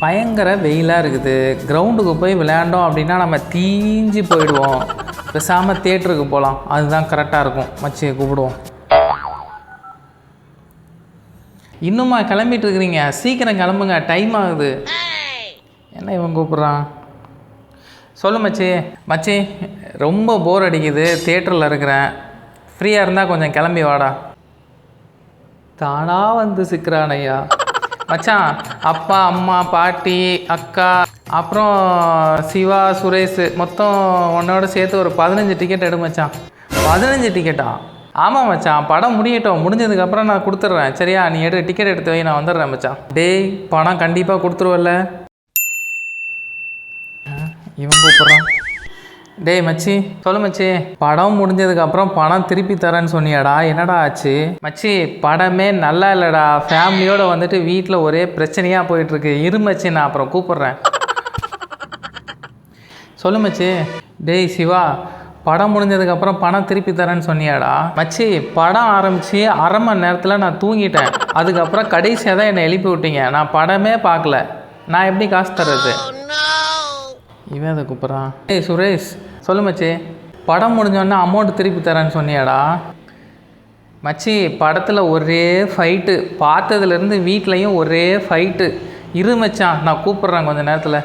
பயங்கர வெயிலாக இருக்குது. கிரவுண்டுக்கு போய் விளையாண்டோம் அப்படின்னா நம்ம தீஞ்சு போயிடுவோம். பேசாமல் தேட்டருக்கு போகலாம் அதுதான் கரெக்டாக இருக்கும். மச்சியை கூப்பிடுவோம். இன்னுமா கிளம்பிட்டு இருக்கிறீங்க? சீக்கிரம் கிளம்புங்க. டைம் ஆகுது. என்ன இவன் கூப்பிட்றான்? சொல்லு மச்சி. மச்சி ரொம்ப போர் அடிக்குது. தேட்டரில் இருக்கிறேன். ஃப்ரீயாக இருந்தால் கொஞ்சம் கிளம்பி வாடா. தானாக வந்து சிக்கிறானையா மச்சான் அப்பா அம்மா பாட்டி அக்கா அப்புறம் சிவா சுரேஷ் மொத்தம் உன்னோட சேர்த்து ஒரு பதினஞ்சு டிக்கெட் எடு மச்சான். பதினஞ்சு டிக்கெட்டா ஆமாம் மச்சான் படம் முடியட்டும். முடிஞ்சதுக்கப்புறம் நான் கொடுத்துட்றேன் சரியா? நீ எடு டிக்கெட் எடுத்து வை நான் வந்துடுறேன் மச்சான். டேய் பணம் கண்டிப்பாக கொடுத்துருவல்ல. இவன் கூப்பிட்றான். டேய் மச்சி சொல்லு மச்சி. படம் முடிஞ்சதுக்கு அப்புறம் பணம் திருப்பி தரேன்னு சொன்னியாடா. என்னடா ஆச்சு? மச்சி படமே நல்லா இல்லைடா. ஃபேமிலியோட வந்துட்டு வீட்டில் ஒரே பிரச்சனையாக போயிட்டு இருக்கு இரு மச்சி நான் அப்புறம் கூப்பிட்றேன். சொல்லு மச்சி. டேய் சிவா படம் முடிஞ்சதுக்கு அப்புறம் பணம் திருப்பி தரேன்னு சொன்னியாடா. மச்சி படம் ஆரம்பிச்சு அரை மணி நேரத்தில் நான் தூங்கிட்டேன். அதுக்கப்புறம் கடைசியாக தான் என்னை எழுப்பி விட்டீங்க. நான் படமே பார்க்கல. நான் எப்படி காசு தர்றது? இவன் அதை கூப்பிட்றான்? ஏய் சுரேஷ். சொல்லு மச்சி. படம் முடிஞ்சோடனே அமௌண்ட் திருப்பி தரேன்னு சொன்னியாடா. மச்சி படத்தில் ஒரே ஃபைட்டு பார்த்ததுலேருந்து வீட்லேயும் ஒரே ஃபைட்டு இரு மச்சான் நான் கூப்பிட்றேன் கொஞ்ச நேரத்தில்.